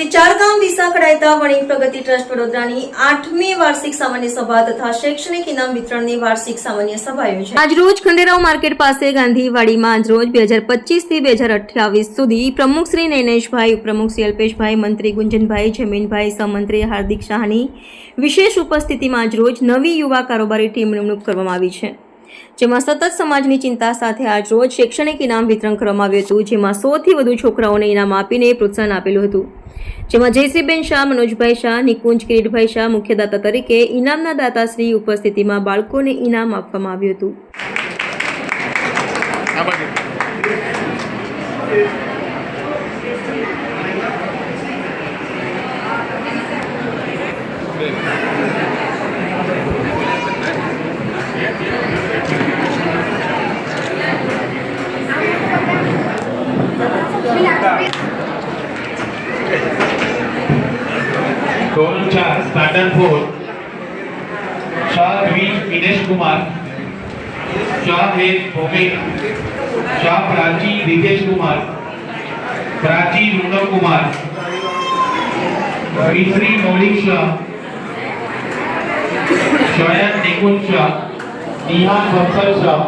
ઇનામ દિશા કડાયતા વણી પ્રગતિ ટ્રસ્ટ વડોદરાની આઠમી વાર્ષિક સામાન્ય સભા તથા શૈક્ષણિક ઇનામ વિતરણની વાર્ષિક સામાન્ય સભા યોજાઈ. આજરોજ ખંડેરાવ માર્કેટ પાસે ગાંધીવાડીમાં આજરોજ બે હજાર પચીસથી બે હજાર અઠ્યાવીસ સુધી પ્રમુખ શ્રી નૈનેશભાઈ, ઉપપ્રમુખ શ્રી અલ્પેશભાઈ, મંત્રી ગુંજનભાઈ, જમીનભાઈ, સહમંત્રી હાર્દિક શાહની વિશેષ ઉપસ્થિતિમાં આજરોજ નવી યુવા કારોબારી ટીમ નિમણૂક કરવામાં આવી છે. જેમાં સતત સમાજની ચિંતા સાથે આજ રોજ શૈક્ષણિક ઇનામ વિતરણ કરવામાં આવ્યું હતું, જેમાં સોથી વધુ છોકરાઓને ઇનામ આપીને પ્રોત્સાહન આપેલું હતું. જેમાં જયશ્રીબેન શાહ, મનોજભાઈ શાહ, નિકુંજ કિરીટભાઈ શાહ મુખ્યદાતા તરીકે ઇનામના દાતાશ્રી ઉપસ્થિતિમાં બાળકોને ઇનામ આપવામાં આવ્યું હતું. गोल चार फोर चार वीस दिनेश कुमार चार एक भोमे चार प्राची रितेश कुमार प्राची मुंडव कुमार विश्री मौलिक शाह शोयन निकुंज शाह निहान बक्सर शाह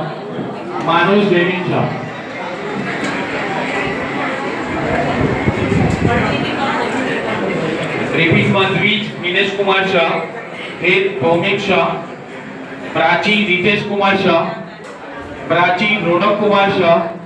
मानुष देवी शाह. रेबीज द्वीज मिनेश कुमार शाह हेत भौमिक शाह प्राची रितेश कुमार शाह प्राची रोनक कुमार शाह